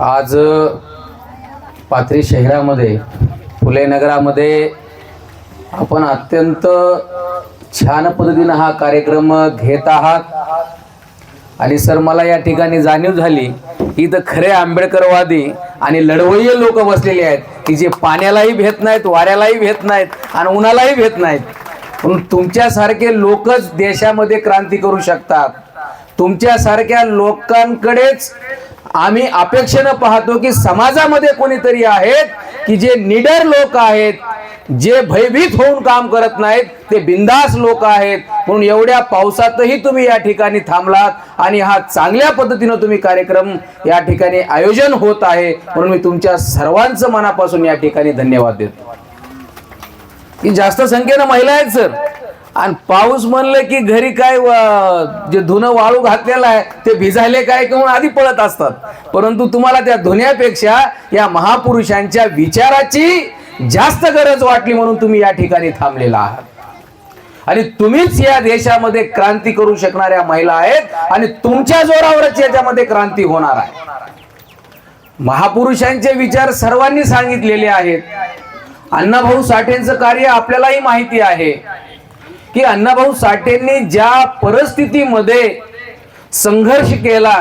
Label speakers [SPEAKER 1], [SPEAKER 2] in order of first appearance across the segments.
[SPEAKER 1] आज पाथरी शहरामध्ये फुले नगरामध्ये आपण अत्यंत छान पद्धतीनं हा कार्यक्रम घेत आहात. आणि सर मला या ठिकाणी जाणीव झाली की इथं खरे आंबेडकरवादी आणि लढवय्य लोक बसलेले आहेत. की जे पाण्यालाही भेट नाहीत वाऱ्यालाही भेट नाहीत आणि उन्हालाही भेट नाहीत. म्हणून तुमच्यासारखे लोकच देशामध्ये क्रांती करू शकतात. तुमच्यासारख्या लोकांकडेच आम्ही अपेक्षेनं पाहतो की समाजामध्ये कोणीतरी आहेत की जे निडर लोक आहेत जे भयभीत होऊन काम करत नाहीत ते बिंदास लोक आहेत. म्हणून एवढ्या पावसातही तुम्ही या ठिकाणी थांबलात आणि हा चांगल्या पद्धतीनं तुम्ही कार्यक्रम या ठिकाणी आयोजन होत आहे. म्हणून मी तुमच्या सर्वांचं मनापासून या ठिकाणी धन्यवाद देतो. की जास्त संख्येनं महिला आहेत सर. आणि पाऊस म्हणलं की घरी काय जे धुणं वाळू घातलेलं आहे ते भिजायले काय किंवा आधी पळत असतात. परंतु तुम्हाला त्या धुण्यापेक्षा या महापुरुषांच्या विचाराची जास्त गरज वाटली म्हणून तुम्ही या ठिकाणी थांबलेला आहात. आणि तुम्हीच या देशामध्ये क्रांती करू शकणाऱ्या महिला आहेत आणि तुमच्या जोरावरच याच्यामध्ये क्रांती होणार आहे. महापुरुषांचे विचार सर्वांनी सांगितलेले आहेत. अण्णाभाऊ साठेंचं कार्य आपल्यालाही माहिती आहे. की अण्णाभाऊ साठेंनी ज्या परिस्थितीमध्ये संघर्ष केला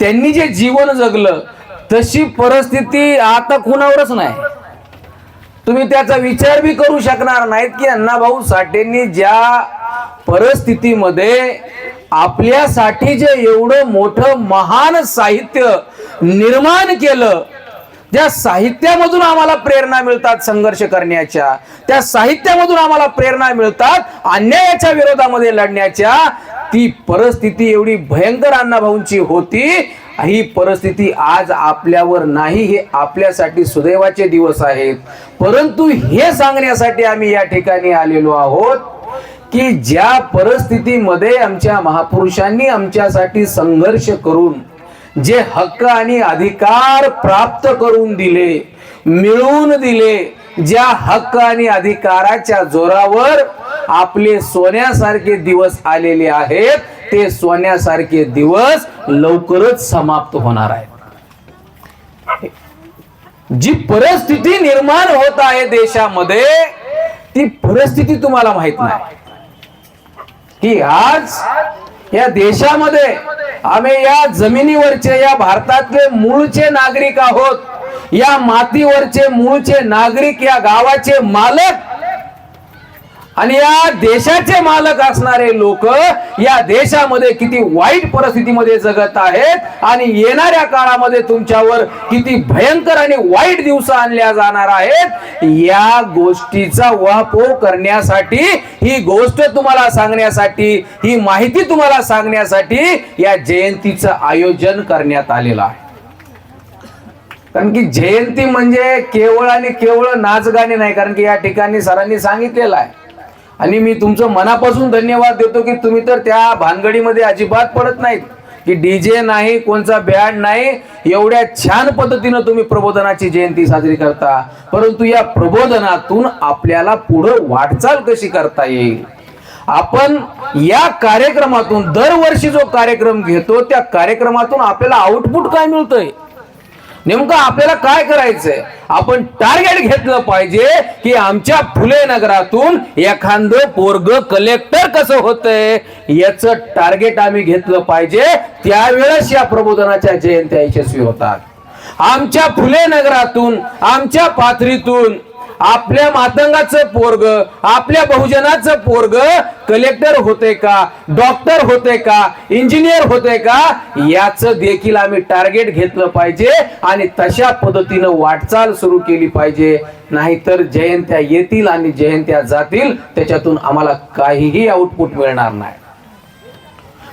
[SPEAKER 1] त्यांनी जे जीवन जगलं तशी परिस्थिती आता कुणावरच नाही. तुम्ही त्याचा विचार बी करू शकणार नाहीत की अण्णाभाऊ साठेंनी ज्या परिस्थितीमध्ये आपल्यासाठी जे एवढं मोठं महान साहित्य निर्माण केलं ज्या साहित्यामधून आम्हाला प्रेरणा मिळतात संघर्ष करण्याच्या त्या साहित्यामधून आम्हाला प्रेरणा मिळतात अन्यायाच्या विरोधामध्ये लढण्याच्या ती परिस्थिती एवढी भयंकर अण्णाभाऊंची होती. ही परिस्थिती आज आपल्यावर नाही हे आपल्यासाठी सुदैवाचे दिवस आहेत. परंतु हे सांगण्यासाठी आम्ही या ठिकाणी आलेलो आहोत की ज्या परिस्थितीमध्ये आमच्या महापुरुषांनी आमच्यासाठी संघर्ष करून जे हक्क आणि अधिकार प्राप्त करून दिले मिळवून दिले ज्या हक्क आणि अधिकाराच्या जोरावर आपले सोन्यासारखे दिवस आलेले आहेत ते सोन्यासारखे दिवस लवकरच समाप्त होणार आहे जी परिस्थिती निर्माण होत आहे देशामध्ये ती परिस्थिती तुम्हाला माहीत नाही. की आज या देशामध्ये आम्ही या जमिनीवरचे या भारतातले मूळचे नागरिक आहोत. या मातीवरचे मूळचे नागरिक या गावाचे मालक आणि या देशाचे मालक असणारे लोक या देशामध्ये किती वाईट परिस्थितीमध्ये जगत आहेत आणि येणाऱ्या काळामध्ये तुमच्यावर किती भयंकर आणि वाईट दिवस आणल्या जाणार आहेत या गोष्टीचा वापो करण्यासाठी ही गोष्ट तुम्हाला सांगण्यासाठी ही माहिती तुम्हाला सांगण्यासाठी या जयंतीचं आयोजन करण्यात आलेलं आहे. कारण की जयंती म्हणजे केवळ आणि केवळ नाच गाणे नाही कारण की या ठिकाणी सरांनी सांगितलेलं आहे. आणि मी तुमचं मनापासून धन्यवाद देतो की तुम्ही तर त्या भानगडीमध्ये अजिबात पडत नाहीत. की डीजे नाही कोणचा बॅड नाही एवढ्या छान पद्धतीनं तुम्ही प्रबोधनाची जयंती साजरी करता. परंतु या प्रबोधनातून आपल्याला पुढं वाटचाल कशी करता येईल? आपण या कार्यक्रमातून दरवर्षी जो कार्यक्रम घेतो त्या कार्यक्रमातून आपल्याला आउटपुट काय मिळतंय? नेमकं आपल्याला काय करायचंय? आपण टार्गेट घेतलं पाहिजे की आमच्या फुले नगरातून एखादं पोरग कलेक्टर कसं होतंय? याच टार्गेट आम्ही घेतलं पाहिजे. त्यावेळेस या प्रबोधनाच्या जयंत्या यशस्वी होतात. आमच्या फुले नगरातून आमच्या पाथरीतून आपल्या मातंगाचं पोरग आपल्या बहुजनाचं पोरग कलेक्टर होते का? डॉक्टर होते का? इंजिनियर होते का? याच देखील आम्ही टार्गेट घेतलं पाहिजे आणि तशा पद्धतीनं वाटचाल सुरू केली पाहिजे. नाहीतर जयंत्या येतील आणि जयंत्या जातील त्याच्यातून आम्हाला काहीही आउटपुट मिळणार नाही.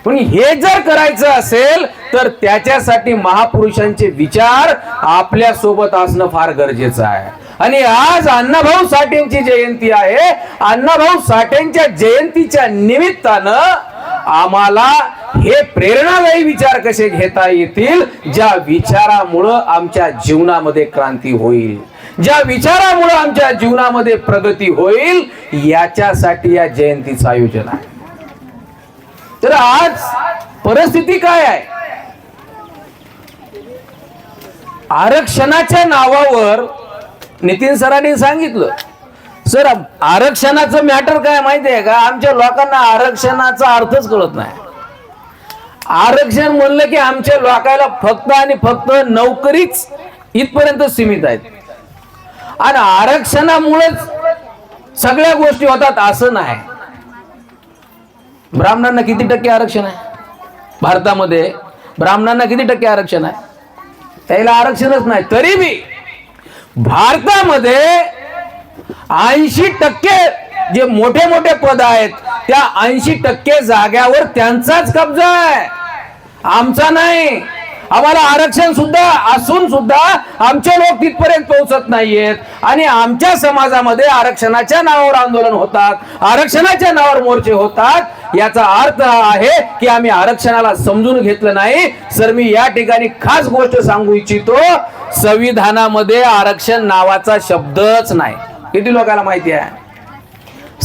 [SPEAKER 1] पण हे जर करायचं असेल तर त्याच्यासाठी महापुरुषांचे विचार आपल्यासोबत असणं फार गरजेचं आहे. आणि आज अण्णाभाऊ साठेंची जयंती आहे. अण्णाभाऊ साठेंच्या जयंतीच्या निमित्तानं आम्हाला हे प्रेरणादायी विचार कसे घेता येतील? ज्या विचारामुळं आमच्या जीवनामध्ये क्रांती होईल. ज्या विचारामुळं आमच्या जीवनामध्ये प्रगती होईल याच्यासाठी या जयंतीचं आयोजन आहे. तर आज परिस्थिती काय आहे? आरक्षणाच्या नावावर नितीन सरांनी सांगितलं सर आरक्षणाचं मॅटर काय माहिती आहे का? आमच्या लोकांना आरक्षणाचा अर्थच कळत नाही. आरक्षण म्हणलं की आमच्या लोकायला फक्त आणि फक्त नोकरीच इथपर्यंत सीमित आहेत. आणि आरक्षणामुळेच सगळ्या गोष्टी होतात असं नाही. ब्राह्मणांना किती टक्के आरक्षण आहे? भारतामध्ये ब्राह्मणांना किती टक्के आरक्षण आहे? त्याला आरक्षणच नाही तरी बी भारतामध्ये ऐंशी टक्के जे मोठे मोठे पद आहेत त्या ऐंशी टक्के जाग्यावर त्यांचाच कब्जा आहे. आमचा नाही. आम्हाला आरक्षण सुद्धा असून सुद्धा आमचे लोक तिथपर्यंत पोहोचत नाहीयेत. आणि आमच्या समाजामध्ये आरक्षणाच्या नावावर आंदोलन होतात आरक्षणाच्या नावावर मोर्चे होतात. याचा अर्थ हा आहे की आम्ही आरक्षणाला समजून घेतलं नाही. सर मी या ठिकाणी खास गोष्ट सांगू इच्छितो. संविधानामध्ये आरक्षण नावाचा शब्दच नाही. किती लोकांना माहिती आहे?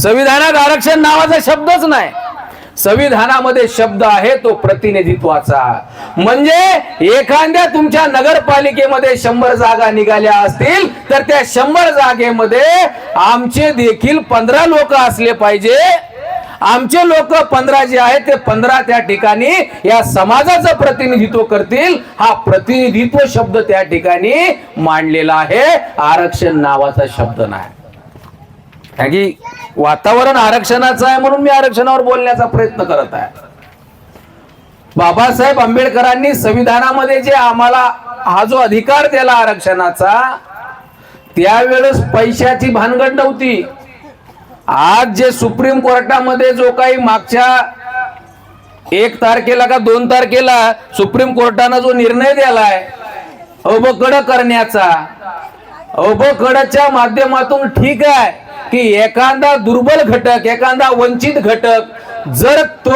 [SPEAKER 1] संविधानात आरक्षण नावाचा शब्दच नाही. संविधानामध्ये शब्द आहे तो प्रतिनिधित्वाचा. म्हणजे एखाद्या तुमच्या नगरपालिकेमध्ये शंभर जागा निघाल्या असतील तर त्या शंभर जागेमध्ये आमचे देखील पंधरा लोक असले पाहिजे. आमचे लोक पंधरा जे आहेत ते पंधरा त्या ठिकाणी या समाजाचं प्रतिनिधित्व करतील. हा प्रतिनिधित्व शब्द त्या ठिकाणी मांडलेला आहे. आरक्षण नावाचा शब्द नाही. की वातावरण आरक्षणाचं आहे म्हणून मी आरक्षणावर बोलण्याचा प्रयत्न करत आहे. बाबासाहेब आंबेडकरांनी संविधानामध्ये जे आम्हाला हा जो अधिकार दिला आरक्षणाचा त्यावेळेस पैशाची भानगड नव्हती आज जे सुप्रीम कोर्टामध्ये जो काही मागच्या एक तारखेला का दोन तारखेला सुप्रीम कोर्टानं जो निर्णय दिलाय अवकड करण्याचा अवकडच्या माध्यमातून ठीक आहे. की एखादा दुर्बल घटक एखादा वंचित घटक जर तो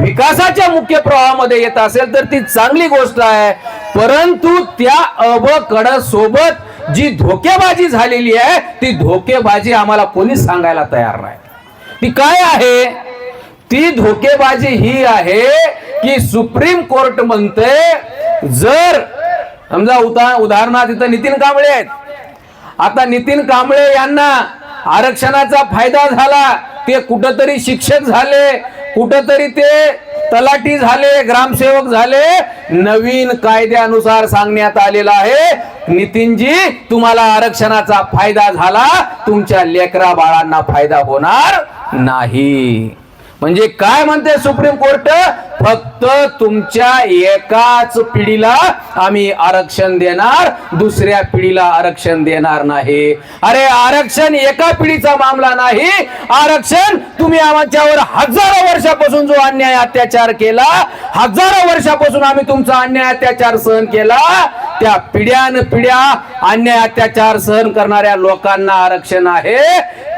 [SPEAKER 1] विकासाच्या मुख्य प्रवाहामध्ये येत असेल तर ती चांगली गोष्ट आहे. परंतु त्या अवकड सोबत जी धोकेबाजी झालेली आहे ती धोकेबाजी आम्हाला कोणीच सांगायला तयार नाही. ती काय आहे? ती धोकेबाजी ही आहे की सुप्रीम कोर्ट म्हणते जर समजा उदा उदाहरणार्थ इथं नितीन कांबळे आहेत. आता नितीन कांबळे यांना आरक्षणाचा फायदा झाला ते कुठंतरी शिक्षक झाले कुठंतरी ते तलाठी झाले ग्रामसेवक झाले. नवीन कायद्यानुसार सांगण्यात आलेलं आहे नितीनजी तुम्हाला आरक्षणाचा फायदा झाला तुमच्या लेकरा बाळांना फायदा होणार नाही. म्हणजे काय म्हणते सुप्रीम कोर्ट? फक्त तुमच्या एकाच पिढीला आम्ही आरक्षण देणार दुसऱ्या पिढीला आरक्षण देणार नाही. अरे आरक्षण एका पिढीचा मामला नाही. आरक्षण तुम्ही आमच्यावर हजारो वर्षापासून जो अन्याय अत्याचार केला हजारो वर्षापासून आम्ही तुमचा अन्याय अत्याचार सहन केला त्या पिढ्यान पिढ्या अन्याय अत्याचार सहन करणाऱ्या लोकांना आरक्षण आहे.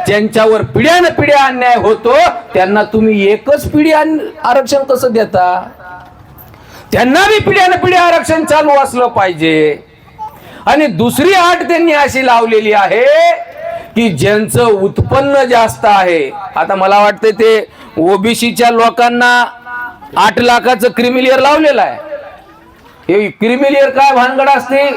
[SPEAKER 1] ज्यांच्यावर पिढ्यान पिढ्या अन्याय होतो त्यांना तुम्ही एकच पिढी आरक्षण कसं देता? त्यांना बी पिढ्यान पिढ्या आरक्षण चालू असलं पाहिजे. आणि दुसरी आठ त्यांनी अशी लावलेली आहे की ज्यांचं उत्पन्न जास्त आहे. आता मला वाटतं ते ओबीसीच्या लोकांना आठ लाखाचं क्रिमिलियर लावलेलं आहे. हे क्रिमिलियर काय भानगड असते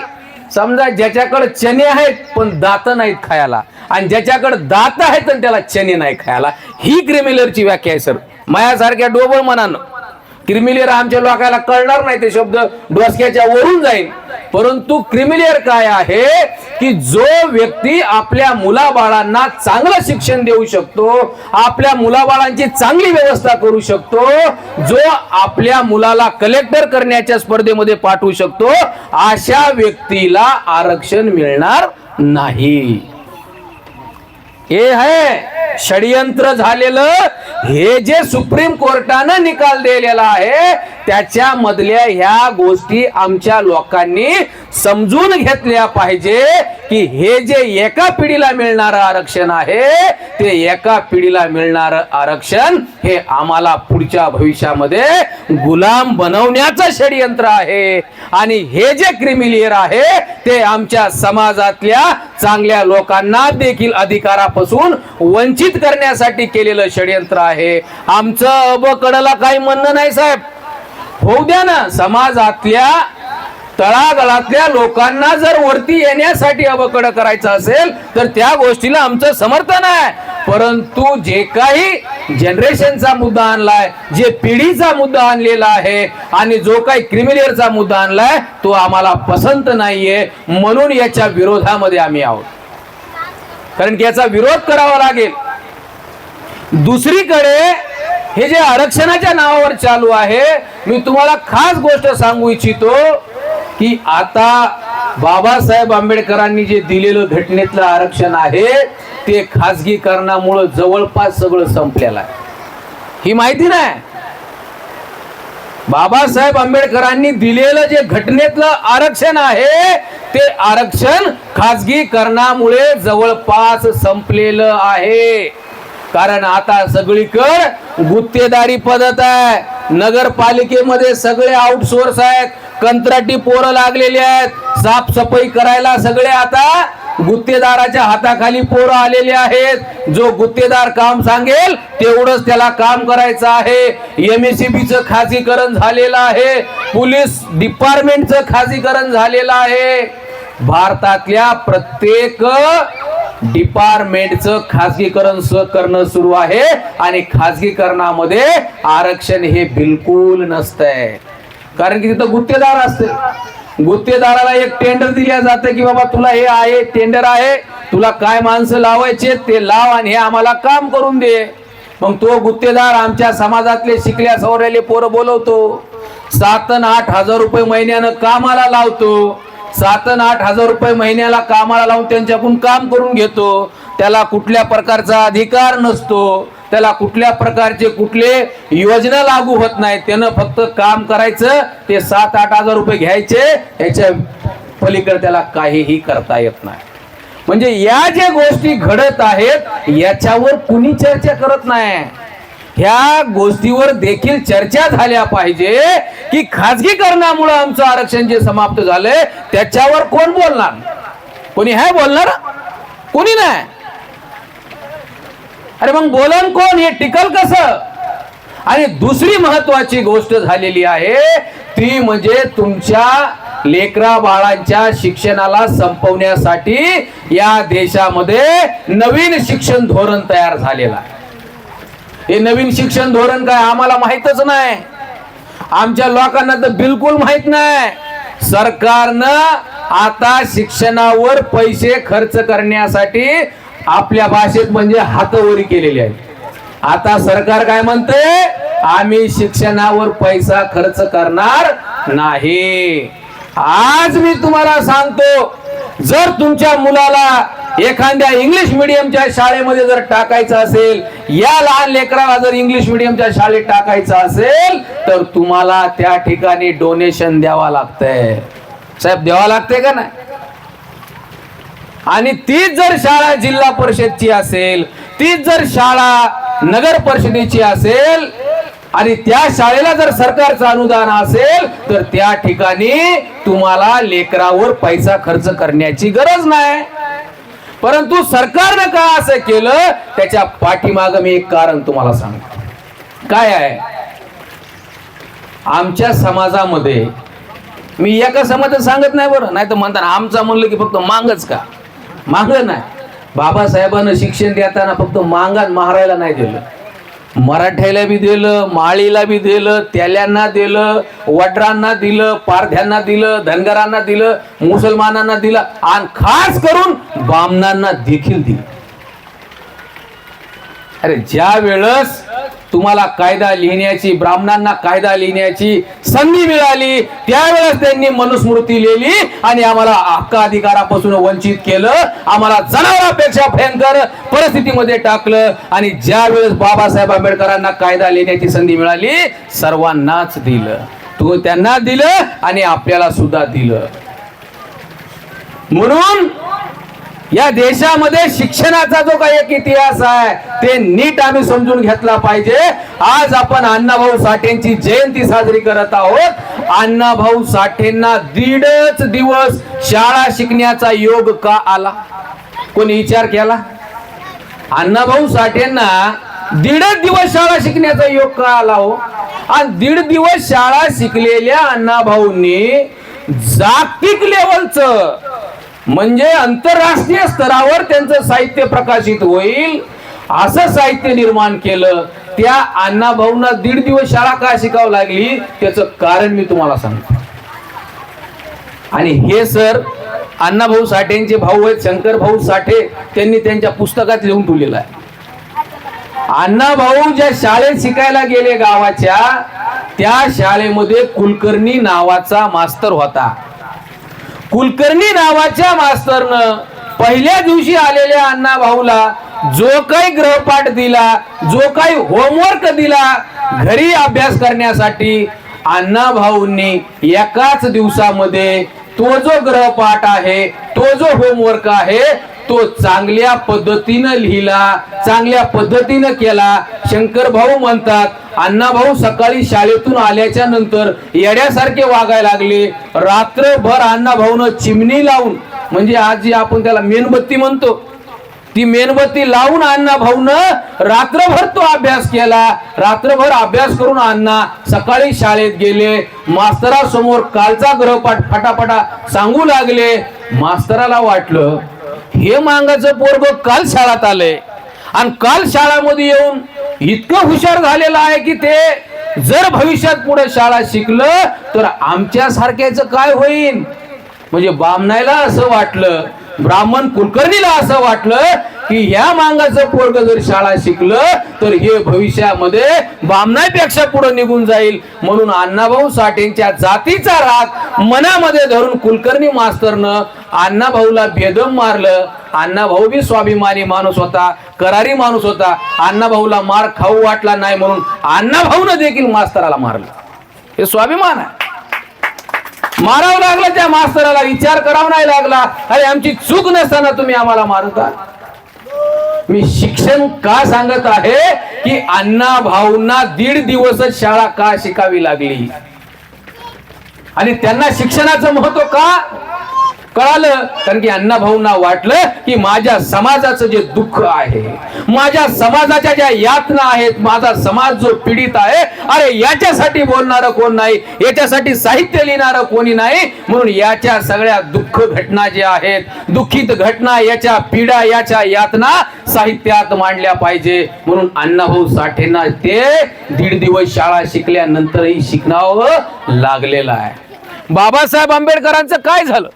[SPEAKER 1] समजा ज्याच्याकडे चणे आहेत पण दात नाहीत खायला. आणि ज्याच्याकडे दात आहेत आणि त्याला चणे नाही खायला. ही क्रिमिलियरची व्याख्या आहे सर. मायासारख्या डोबळ मनानं. क्रिमिलियर आमच्या लोकांना कळणार नाही ते शब्द डोसक्याच्या वरून जाईल परंतु क्रिमिलियर काय आहे की जो व्यक्ती आपल्या मुलाबाळांना चांगलं शिक्षण देऊ शकतो आपल्या मुलाबाळांची चांगली व्यवस्था करू शकतो जो आपल्या मुलाला कलेक्टर करण्याच्या स्पर्धेमध्ये पाठवू शकतो अशा व्यक्तीला आरक्षण मिळणार नाही. हे? आहे षडयंत्र झालेलं हे जे सुप्रीम कोर्टानं निकाल दिलेला आहे त्याच्या मधल्या ह्या गोष्टी आमच्या लोकांनी समजून घेतल्या पाहिजे की हे जे एका पिढीला मिळणारं आरक्षण आहे ते एका पिढीला मिळणारं आरक्षण हे आम्हाला पुढच्या भविष्यामध्ये गुलाम बनवण्याचं षडयंत्र आहे. आणि हे जे क्रिमिलियर आहे ते आमच्या समाजातल्या चांगल्या लोकांना देखील अधिकारापासून वंचित करण्यासाठी केलेलं षडयंत्र आहे. आमचं अबकडला काही म्हणणं नाही साहेब. होऊ द्या ना समाजातल्या तळागाळातल्या लोकांना जर वरती येण्यासाठी अवकड करायचं असेल तर त्या गोष्टीला आमचं समर्थन आहे. परंतु जे काही जनरेशनचा मुद्दा आणलाय जे पिढीचा मुद्दा आणलेला आहे आणि जो काही क्रिमिलियरचा मुद्दा आणलाय तो आम्हाला पसंत नाहीये. म्हणून याच्या विरोधामध्ये आम्ही आहोत. कारण की याचा विरोध करावा लागेल. दुसरीकडे हे जे आरक्षणाच्या नावावर चालू आहे मी तुम्हाला खास गोष्ट सांगू इच्छितो. की आता बाबासाहेब आंबेडकरांनी जे दिलेलं घटनेतलं आरक्षण आहे ते खाजगीकरणामुळं जवळपास सगळं संपलेलं आहे. ही माहिती नाही. बाबासाहेब आंबेडकरांनी दिलेलं जे घटनेतलं आरक्षण आहे ते आरक्षण खाजगीकरणामुळे जवळपास संपलेलं आहे. कारण आता सगळीकड गुत्तेदारी पद्धत आहे. नगरपालिकेमध्ये सगळे आउटसोर्स आहेत. कंत्राटी पोरं लागलेली आहेत. साफसफाई करायला सगळे आता गुत्तेदाराच्या हाताखाली पोरं आलेले आहेत. जो गुत्तेदार काम सांगेल तेवढंच त्याला काम करायचं आहे. एमएससीबीचं खाजगीकरण झालेलं आहे. पोलीस डिपार्टमेंटचं खाजगीकरण झालेलं आहे. भारतातल्या प्रत्येक डिपार्टमेंटचं खाजगीकरण स- करणं सुरू आहे. आणि खाजगीकरणामध्ये आरक्षण हे बिलकुल नसतंय. कारण की तिथं गुत्तेदार असते. गुत्तेदाराला एक टेंडर दिल्या जातं की बाबा तुला हे आहे टेंडर आहे तुला काय माणसं लावायचे ते लाव आणि हे आम्हाला काम करून दे. मग तो गुत्तेदार आमच्या समाजातले शिकल्या सवरलेले पोरं बोलवतो. सात आठ हजार रुपये महिन्यानं कामाला लावतो. सात आठ हजार रुपये महिन्याला कामाला लावून त्यांच्याकडून काम करून घेतो. त्याला कुठल्या प्रकारचा अधिकार नसतो. त्याला कुठल्या प्रकारचे कुठले योजना लागू होत नाही. त्यानं फक्त काम करायचं ते सात आठ हजार रुपये घ्यायचे याच्या पलीकडे त्याला काहीही करता येत नाही. म्हणजे या ज्या गोष्टी घडत आहेत याच्यावर कुणी चर्चा करत नाही. ह्या गोष्टीवर देखील चर्चा झाल्या पाहिजे की खाजगीकरणामुळे आमचं आरक्षण जे समाप्त झालंय त्याच्यावर कोण बोलणार? कोणी आहे बोलणार? कोणी नाही. अरे मग बोलन कोण? हे टिकल कसं? आणि दुसरी महत्वाची गोष्ट झालेली आहे ती म्हणजे तुमच्या लेकरा बाळांच्या शिक्षणाला संपवण्यासाठी या देशामध्ये नवीन शिक्षण धोरण तयार झालेलं आहे. हे नवीन शिक्षण धोरण काय आम्हाला माहितच नाही. आमच्या लोकांना तर बिलकुल माहीत नाही. सरकारनं आता शिक्षणावर पैसे खर्च करण्यासाठी आपल्या भाषेत म्हणजे हातवरी केलेली आहे. आता सरकार काय म्हणते आम्ही शिक्षणावर पैसा खर्च करणार नाही. आज मी तुम्हाला सांगतो जर तुमच्या मुलाला एखाद्या इंग्लिश मिडियमच्या शाळेमध्ये जर टाकायचं असेल या लहान लेकराला जर इंग्लिश मिडियमच्या शाळेत टाकायचं असेल तर तुम्हाला त्या ठिकाणी डोनेशन द्यावा लागतंय. साहेब द्यावा लागतंय का नाही? आणि तीच जर शाळा जिल्हा परिषदची असेल तीच जर शाळा नगर परिषदेची असेल आणि त्या शाळेला जर सरकारचं अनुदान असेल तर त्या ठिकाणी तुम्हाला लेकरावर पैसा खर्च करण्याची गरज नाही. परंतु सरकारनं का असं केलं? त्याच्या पाठीमाग मी एक कारण तुम्हाला सांगतो. काय आहे? आमच्या समाजामध्ये मी एका समाजात सांगत नाही बरं नाही तर म्हणताना आमचा म्हणलं की फक्त मागच का? मागलं नाही. बाबासाहेबांना शिक्षण देताना फक्त मांगात महारायला नाही दिलं. मराठ्याला बी दिलं माळीला बी दिलं त्याल्यांना दिलं वडरांना दिलं पारध्यांना दिलं धनगरांना दिलं मुसलमानांना दिलं आणि खास करून ब्राह्मणांना देखील दिलं. अरे ज्या वेळेस तुम्हाला कायदा लिहिण्याची ब्राह्मणांना कायदा लिहिण्याची संधी मिळाली. त्यावेळेस त्यांनी मनुस्मृती लिहिली आणि आम्हाला हक्क अधिकारापासून वंचित केलं. आम्हाला जनावरांपेक्षा भयंकर परिस्थितीमध्ये टाकलं आणि ज्या वेळेस बाबासाहेब आंबेडकरांना कायदा लिहिण्याची संधी मिळाली सर्वांनाच दिलं. तू त्यांना दिलं आणि आपल्याला सुद्धा दिलं. म्हणून या देशामध्ये शिक्षणाचा जो काही एक इतिहास आहे ते नीट आम्ही समजून घेतला पाहिजे. आज आपण अण्णाभाऊ साठेंची जयंती साजरी करत आहोत. अण्णाभाऊ साठेंना दीडच दिवस शाळा शिकण्याचा योग का आला? कोणी विचार केला? अण्णाभाऊ साठेंना दीडच दिवस शाळा शिकण्याचा योग का आला हो? आणि दीड दिवस शाळा शिकलेल्या अण्णाभाऊंनी जागतिक लेवलचं म्हणजे आंतरराष्ट्रीय स्तरावर त्यांचं साहित्य प्रकाशित होईल. असं साहित्य निर्माण केलं. त्या अण्णा भाऊंना दीड दिवस शाळा का शिकावं लागली? त्याचं कारण मी तुम्हाला सांगतो. आणि हे सर अण्णाभाऊ साठेंचे भाऊ आहेत शंकर भाऊ साठे त्यांनी त्यांच्या पुस्तकात लिहून ठेवलेलं आहे. अण्णाभाऊ ज्या शाळेत शिकायला गेले गावाच्या त्या शाळेमध्ये कुलकर्णी नावाचा मास्तर होता. कुलकर्णी नावाच्या मास्तरनं पहिल्या दिवशी आलेल्या अण्णा भाऊला जो काही ग्रहपाठ दिला जो काही होमवर्क दिला घरी अभ्यास करण्यासाठी अण्णा भाऊंनी एकाच दिवसामध्ये तो जो ग्रहपाठ आहे तो जो होमवर्क आहे तो चांगल्या पद्धतीनं लिहिला चांगल्या पद्धतीनं केला. शंकर भाऊ म्हणतात अण्णा भाऊ सकाळी शाळेतून आल्याच्यानंतर येड्यासारखे वागायला लागले. रात्रभर अण्णा चिमणी लावून म्हणजे आज जी आपण त्याला मेणबत्ती म्हणतो ती मेणबत्ती लावून अण्णा भाऊनं रात्रभर तो अभ्यास केला. रात्रभर अभ्यास करून अण्णा सकाळी शाळेत गेले. मास्तरासमोर कालचा ग्रहपाठ फटाफटा सांगू लागले. मास्तराला वाटलं हे मांगाचं पोरग काल शाळात आलंय. आणि काल शाळामध्ये येऊन इतकं हुशार झालेलं आहे की ते जर भविष्यात पुढे शाळा शिकलं तर आमच्या सारख्याच काय होईल म्हणजे बामनायला असं वाटलं. ब्राह्मण कुलकर्णीला असं वाटलं की ह्या मांगाचं पोरग जर शाळा शिकलं तर हे भविष्यामध्ये बामणापेक्षा पुढे निघून जाईल. म्हणून अण्णाभाऊ साठेंच्या जातीचा राग मनामध्ये धरून कुलकर्णी मास्तरनं अण्णाभाऊला भेदम मारलं. अण्णाभाऊ बी स्वाभिमानी माणूस होता करारी माणूस होता. अण्णाभाऊला मार खाऊ वाटला नाही म्हणून अण्णाभाऊनं देखील मास्तराला मारलं. हे स्वाभिमान आहे. मारावं लागलं त्या मास्तराला विचार करावा नाही लागला. अरे आमची चूक नसताना तुम्ही आम्हाला मारता. मी शिक्षण का सांगत आहे की अण्णा भाऊंना दीड दिवसच शाळा का शिकावी लागली? आणि त्यांना शिक्षणाचं महत्त्व का? कळालं? कारण की अण्णा भाऊंना वाटलं की माझ्या समाजाचं जे दुःख आहे माझ्या समाजाच्या ज्या यातना आहेत माझा समाज जो पीडित आहे अरे याच्यासाठी बोलणारं कोण नाही? याच्यासाठी साहित्य लिहिणारं कोणी नाही? म्हणून याच्या सगळ्या दुःख घटना ज्या आहेत दुःखित घटना याच्या पीडा याच्या यातना साहित्यात मांडल्या पाहिजे. म्हणून अण्णाभाऊ साठेंना ते दीड दिवस शाळा शिकल्यानंतरही शिकणावं लागलेलं आहे. बाबासाहेब आंबेडकरांचं काय झालं?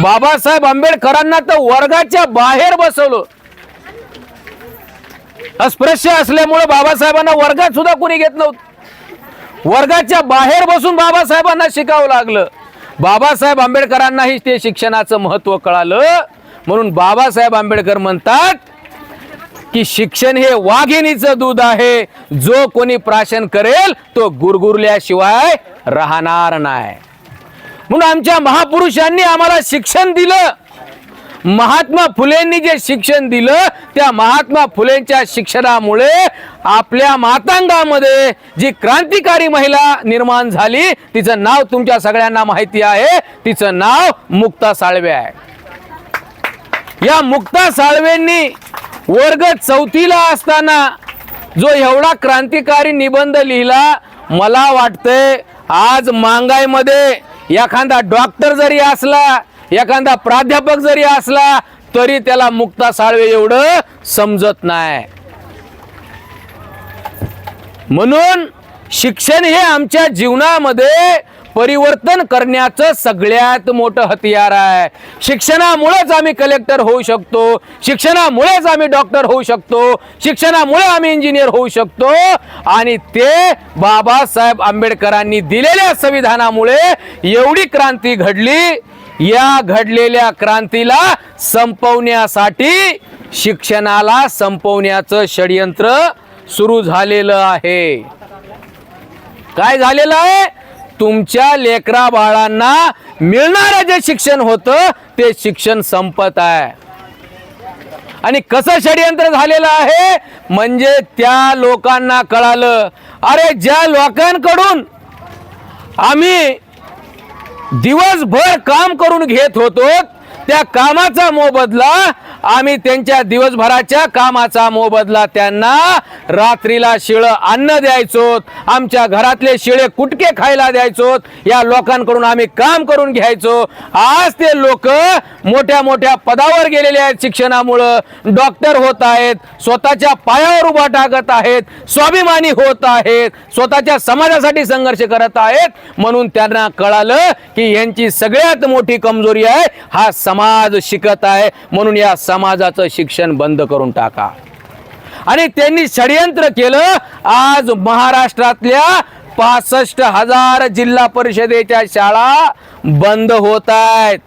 [SPEAKER 1] बाबासाहेब आंबेडकरांना तर वर्गाच्या बाहेर बसवलं. अस्पृश्य असल्यामुळे बाबासाहेबांना वर्गात सुद्धा कोणी घेत नव्हतं. वर्गाच्या बाहेर बसून बाबासाहेबांना शिकावं लागलं. बाबासाहेब आंबेडकरांनाही ते शिक्षणाचं महत्त्व कळालं. म्हणून बाबासाहेब आंबेडकर म्हणतात की शिक्षण हे वाघिणीचं दूध आहे. जो कोणी प्राशन करेल तो गुरगुरल्याशिवाय राहणार नाही. म्हणून आमच्या महापुरुषांनी आम्हाला शिक्षण दिलं. महात्मा फुलेंनी जे शिक्षण दिलं त्या महात्मा फुलेंच्या शिक्षणामुळे आपल्या मातांगामध्ये जी क्रांतिकारी महिला निर्माण झाली तिचं नाव तुमच्या सगळ्यांना माहिती आहे. तिचं नाव मुक्ता साळवे आहे. या मुक्ता साळवेंनी वर्ग चौथीला असताना जो एवढा क्रांतिकारी निबंध लिहिला मला वाटतंय आज मांगाईमध्ये एखादा डॉक्टर जरी असला एखादा प्राध्यापक जरी असला तरी त्याला मुक्ता साळवे एवढं समजत नाही. म्हणून शिक्षण हे आमच्या जीवनामध्ये परिवर्तन करण्याचं सगळ्यात मोठं हतियार आहे. शिक्षणामुळेच आम्ही कलेक्टर होऊ शकतो. शिक्षणामुळेच आम्ही डॉक्टर होऊ शकतो. शिक्षणामुळे आम्ही इंजिनियर होऊ शकतो. आणि ते बाबासाहेब आंबेडकरांनी दिलेल्या संविधानामुळे एवढी क्रांती घडली या घडलेल्या क्रांतीला संपवण्यासाठी शिक्षणाला संपवण्याचं षडयंत्र सुरू झालेलं आहे. काय झालेलं आहे? तुमच्या लेकरा बाळांना मिळणारं जे शिक्षण होतं ते शिक्षण संपत आहे. आणि कसं षडयंत्र झालेलं आहे? म्हणजे त्या लोकांना कळालं अरे ज्या लोकांकडून आम्ही दिवसभर काम करून घेत होतो त्या कामाचा मोबदला आम्ही त्यांच्या दिवसभराच्या कामाचा मोबदला त्यांना रात्रीला शिळं अन्न द्यायचो आमच्या घरातले शिळे कुटके खायला द्यायचो या लोकांकडून आम्ही काम करून घ्यायचो. आज ते लोक मोठ्या मोठ्या पदावर गेलेले आहेत शिक्षणामुळं. डॉक्टर होत आहेत स्वतःच्या पायावर उभा टाकत आहेत स्वाभिमानी होत आहेत स्वतःच्या समाजासाठी संघर्ष करत आहेत. म्हणून त्यांना कळालं की यांची सगळ्यात मोठी कमजोरी आहे हा समाज शिकत आहे म्हणून या समाजाचं शिक्षण बंद करून टाका. आणि त्यांनी षडयंत्र केलं आज महाराष्ट्रातल्या पासष्ट हजार जिल्हा परिषदेच्या शाळा बंद होत आहेत.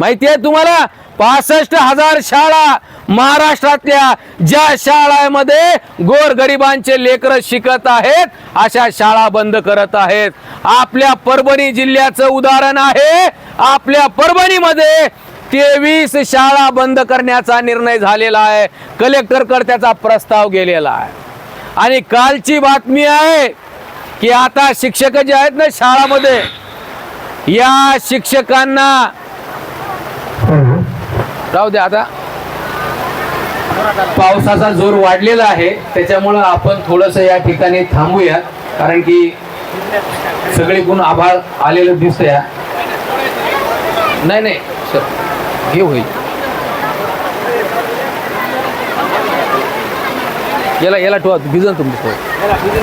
[SPEAKER 1] माहिती आहे तुम्हाला? पासष्ट हजार शाळा महाराष्ट्रातल्या ज्या शाळांमध्ये गोरगरिबांचे लेकर शिकत आहेत अशा शाळा बंद करत आहेत. आपल्या परभणी जिल्ह्याचं उदाहरण आहे आपल्या परभणीमध्ये तेवीस शाळा बंद करण्याचा निर्णय झालेला आहे. कलेक्टरकडे त्याचा प्रस्ताव गेलेला आहे. आणि कालची बातमी आहे की आता शिक्षक जे आहेत ना शाळामध्ये या शिक्षकांना राहू द्या आता. पावसाचा जोर वाढलेला आहे. त्याच्यामुळं आपण थोडस या ठिकाणी थांबूया कारण की सगळे गुण आभाळ आलेलं दिसतंय. नाही नाही. सर हे होईल. याला याला ठेवा. भिजल तुमचं